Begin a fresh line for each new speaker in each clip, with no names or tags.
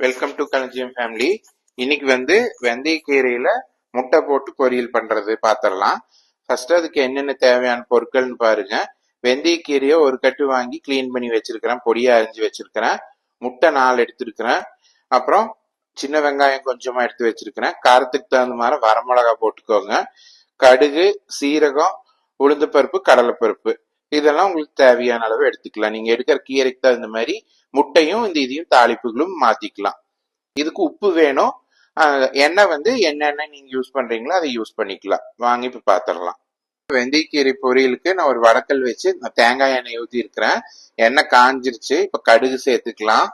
Welcome to கலஞ்சியம் family இன்னைக்கு வந்து வெந்தயக்கீரையில முட்டை போட்டு பொரியல் பண்றது பார்த்துடலாம் ஃபர்ஸ்ட் அதுக்கு என்னென்ன தேவையான பொருட்கள்னு பாருங்க. வெந்தயக்கீரையை ஒரு கட்டு வாங்கி க்ளீன் பண்ணி வச்சிருக்கிறேன். பொடியா அரிஞ்சு வச்சிருக்கிறேன். முட்டை நாலு எடுத்திருக்கிறேன். அப்புறம் சின்ன வெங்காயம் கொஞ்சமா எடுத்து வச்சிருக்கிறேன். காரத்துக்கு தகுந்த மாதிரி வரமிளகா போட்டுக்கோங்க. கடுகு சீரகம் உளுந்தப்பருப்பு கடலைப்பருப்பு இதெல்லாம் உங்களுக்கு தேவையான அளவு எடுத்துக்கலாம். நீங்க எடுக்கிற கீரைக்கு தகுந்த மாதிரி முட்டையும் இந்த இதையும் தாளிப்புகளும் மாத்திக்கலாம். இதுக்கு உப்பு வேணும். எண்ணெய் வந்து என்னென்ன நீங்க யூஸ் பண்றீங்களோ அதை யூஸ் பண்ணிக்கலாம். வாங்கி இப்ப பாத்திரலாம். வெந்தயக்கீரை பொரியலுக்கு நான் ஒரு வடக்கல் வச்சு நான் தேங்காய் எண்ணெய் ஊத்தி இருக்கிறேன். எண்ணெய் காஞ்சிருச்சு. இப்ப கடுகு சேர்த்துக்கலாம்.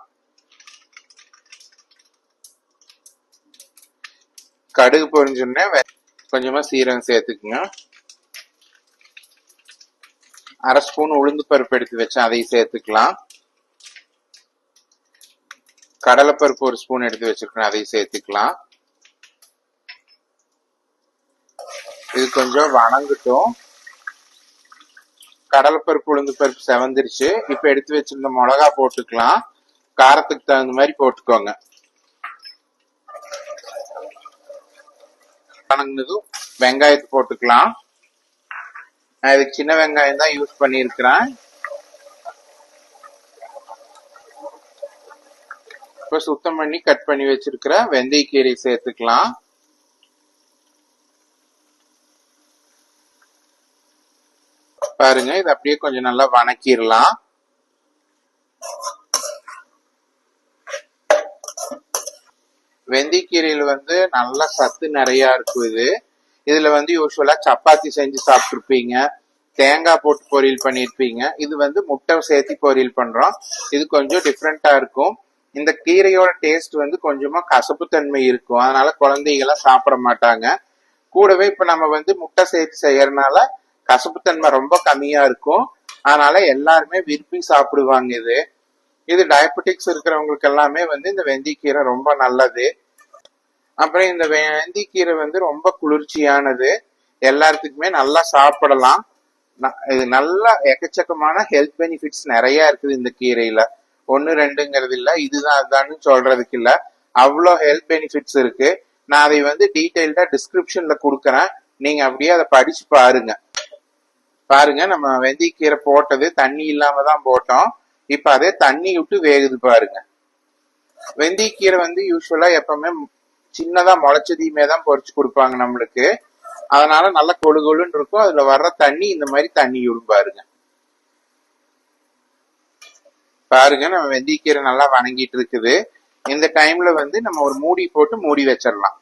கடுகு பொரிஞ்சோடனே கொஞ்சமாக கொஞ்சமா சீரகம் சேர்த்துக்குங்க. அரை ஸ்பூன் உளுந்து பருப்பு எடுத்து வச்சேன் அதையும் சேர்த்துக்கலாம். கடலைப்பருப்பு ஒரு ஸ்பூன் எடுத்து வச்சிருக்கேன் அதையும் சேர்த்துக்கலாம். இது கொஞ்சம் வணங்கட்டும். கடலைப்பருப்பு உளுந்து பருப்பு செவந்துருச்சு. இப்ப எடுத்து வச்சிருந்த மிளகா போட்டுக்கலாம். காரத்துக்கு தகுந்த மாதிரி போட்டுக்கோங்க. வணங்கினதும் வெங்காயத்தை போட்டுக்கலாம். நான் இதுக்கு சின்ன வெங்காயம் தான் யூஸ் பண்ணியிருக்கிறேன். இப்ப சுத்தம் பண்ணி கட் பண்ணி வச்சிருக்கிற வெந்தயக்கீரை சேர்த்துக்கலாம். பாருங்க இது அப்படியே கொஞ்சம் நல்லா வணக்கிடலாம். வெந்தயக்கீரையில் வந்து நல்லா சத்து நிறையா இருக்கும் இது. இதுல வந்து யூஸ்வலா சப்பாத்தி செஞ்சு சாப்பிட்டுருப்பீங்க. தேங்காய் போட்டு பொரியல் பண்ணியிருப்பீங்க. இது வந்து முட்டை சேர்த்து பொரியல் பண்றோம். இது கொஞ்சம் டிஃப்ரெண்டா இருக்கும். இந்த கீரையோட டேஸ்ட் வந்து கொஞ்சமா கசப்புத்தன்மை இருக்கும். அதனால குழந்தைகள்லாம் சாப்பிட மாட்டாங்க. கூடவே இப்ப நம்ம வந்து முட்டை சேர்த்து செய்யறதுனால கசப்புத்தன்மை ரொம்ப கம்மியா இருக்கும். அதனால எல்லாருமே விரும்பி சாப்பிடுவாங்க இது. இது டயபெட்டிக்ஸ் இருக்கிறவங்களுக்கு எல்லாமே வந்து இந்த வெந்தயக்கீரை ரொம்ப நல்லது. அப்புறம் இந்த வெந்தயக்கீரை வந்து ரொம்ப குளிர்ச்சியானது. எல்லாத்துக்குமே நல்லா சாப்பிடலாம். ந- இது நல்லா எக்கச்சக்கமான ஹெல்த் பெனிஃபிட்ஸ் நிறைய இருக்குது இந்த கீரையில. ஒன்னு ரெண்டுங்கிறது இல்ல. இதுதான் அதுதான்னு சொல்றதுக்கு இல்ல. அவ்வளோ ஹெல்த் பெனிஃபிட்ஸ் இருக்கு. நான் அதை வந்து டீட்டெயில்டா டிஸ்கிரிப்ஷன்ல கொடுக்குறேன். நீங்க அப்படியே அதை படிச்சு பாருங்க. பாருங்க நம்ம வெந்தயக்கீரை போட்டது தண்ணி இல்லாம தான் போட்டோம். இப்ப அதே தண்ணி விட்டு வேகுது பாருங்க. வெந்தயக்கீரை வந்து யூஸ்வலா எப்பவுமே சின்னதா முளைச்சதையுமே தான் பொறிச்சு கொடுப்பாங்க நம்மளுக்கு. அதனால நல்ல கொழு கொழுன்னு இருக்கும். அதுல வர்ற தண்ணி இந்த மாதிரி தண்ணி விடும் பாருங்க பாருங்க நம்ம வெந்தயக்கீரை நல்லா வணங்கிட்டு இருக்குது. இந்த டைம்ல வந்து நம்ம ஒரு மூடி போட்டு மூடி வச்சிடலாம்.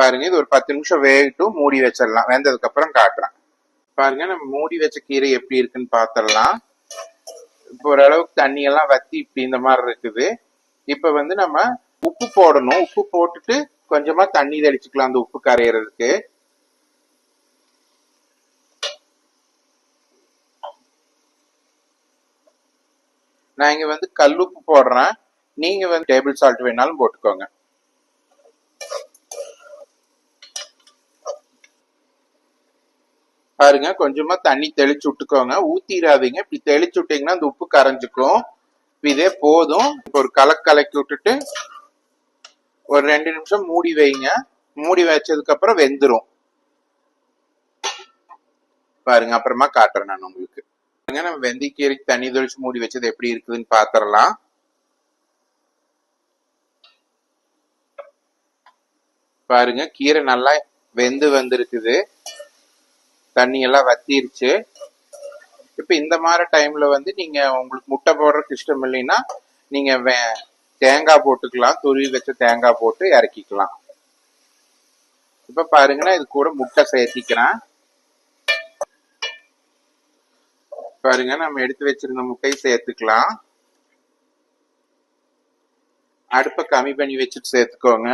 பாருங்க இது ஒரு பத்து நிமிஷம் வேகட்டும் மூடி வச்சிடலாம். வெந்ததுக்கு அப்புறம் காட்டுறேன். பாருங்க நம்ம மூடி வச்ச கீரை எப்படி இருக்குன்னு பாத்திரலாம். இப்போ ஓரளவுக்கு தண்ணி எல்லாம் வத்தி இப்படி இந்த மாதிரி இருக்குது. இப்ப வந்து நம்ம உப்பு போடணும். உப்பு போட்டுட்டு கொஞ்சமா தண்ணி தெளிச்சுக்கலாம் அந்த உப்பு கரையிறதுக்கு. நான் இங்க வந்து கல்லுப்பு போடுறேன். நீங்க வந்து டேபிள் சால்ட் வேணாலும் போட்டுக்கோங்க. பாருங்க கொஞ்சமா தண்ணி தெளிச்சு விட்டுக்கோங்க. ஊத்திராதீங்க இப்படி தெளிச்சு விட்டீங்கன்னா அந்த உப்பு கரைஞ்சுக்கும். இதே போதும். இப்போ ஒரு கலக்கு கலக்கி விட்டுட்டு ஒரு ரெண்டு நிமிஷம் மூடி வைங்க. மூடி வச்சதுக்கு அப்புறம் வெந்துடும் பாருங்க அப்புறமா காட்டுறேன் நான் உங்களுக்கு. பாருங்க நம்ம வெந்திக்கீரைக்கு தண்ணி தொழிச்சு மூடி வச்சது எப்படி இருக்குதுன்னு பாத்திரலாம். பாருங்க கீரை நல்லா வெந்து வந்திருக்குது. தண்ணி எல்லாம் வத்திருச்சு. இப்ப இந்த மாதிரி டைம்ல வந்து நீங்க உங்களுக்கு முட்டை போடுறதுக்கு இஷ்டம் இல்லைன்னா நீங்க வே- தேங்காய் போட்டுக்கலாம். துருவி வச்ச தேங்காய் போட்டு இறக்கிக்கலாம். இப்ப பாருங்கன்னா இது கூட முட்டை சேர்த்திக்கிறேன். பாருங்க நம்ம எடுத்து வச்சிருந்த முட்டையை சேர்த்துக்கலாம். அடுப்பை கம்மி பண்ணி வச்சுட்டு சேர்த்துக்கோங்க.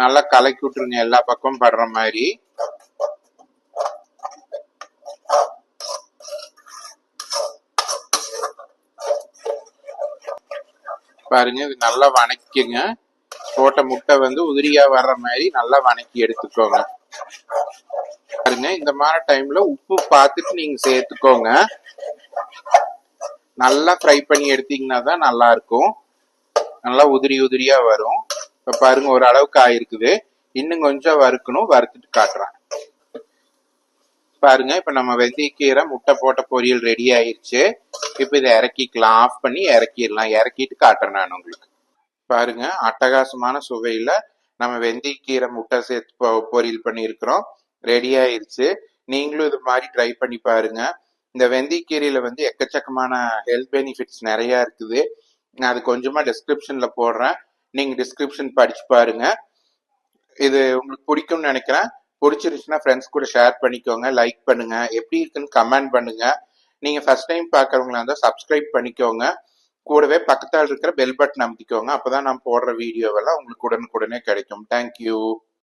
நல்லா கலக்கி விட்டுருங்க எல்லா பக்கமும் படுற மாதிரி. பாருங்க இது நல்லா வணக்கிங்க. போட்ட முட்டை வந்து உதிரியா வர்ற மாதிரி நல்லா வணக்கி எடுத்துக்கோங்க. பாருங்க இந்த மாதிரி டைம்ல உப்பு பார்த்துட்டு நீங்க சேர்த்துக்கோங்க. நல்லா ஃப்ரை பண்ணி எடுத்தீங்கன்னா தான் நல்லா இருக்கும். நல்லா உதிரி உதிரியா வரும். இப்ப பாருங்க ஒரு அளவுக்கு ஆயிருக்குது. இன்னும் கொஞ்சம் வறுக்கணும் வறுத்துட்டு காட்டுறேன் பாருங்க இப்ப நம்ம வெந்தயக்கீரை முட்டை போட்ட பொரியல் ரெடி ஆயிருச்சு. இப்ப இதை இறக்கிக்கலாம் ஆஃப் பண்ணி இறக்கிடலாம். இறக்கிட்டு காட்டுறேன் நான் உங்களுக்கு. பாருங்க அட்டகாசமான சுவையில நம்ம வெந்தயக்கீரை முட்டை சேர்த்து பொரியல் பண்ணியிருக்கிறோம். ரெடி ஆயிருச்சு. நீங்களும் இது மாதிரி ட்ரை பண்ணி பாருங்க. இந்த வெந்தயக்கீரையில வந்து எக்கச்சக்கமான ஹெல்த் பெனிஃபிட்ஸ் நிறைய இருக்குது. நான் அது கொஞ்சமா டிஸ்கிரிப்ஷன்ல போடுறேன். நீங்க டிஸ்கிரிப்ஷன் படிச்சு பாருங்க. இது உங்களுக்கு பிடிக்கும்னு நினைக்கிறேன். பிடிச்சிருச்சுன்னா ஃப்ரெண்ட்ஸ் கூட ஷேர் பண்ணிக்கோங்க லைக் பண்ணுங்க. எப்படி இருக்குன்னு கமெண்ட் பண்ணுங்க. நீங்க ஃபர்ஸ்ட் டைம் பார்க்கறவங்களா இருந்தால் சப்ஸ்கிரைப் பண்ணிக்கோங்க. கூடவே பக்கத்தால் இருக்கிற பெல் பட்டன் அமைக்கோங்க அப்பதான் நான் போடுற வீடியோவெல்லாம் உங்களுக்கு உடனுக்குடனே கிடைக்கும். தேங்க்யூ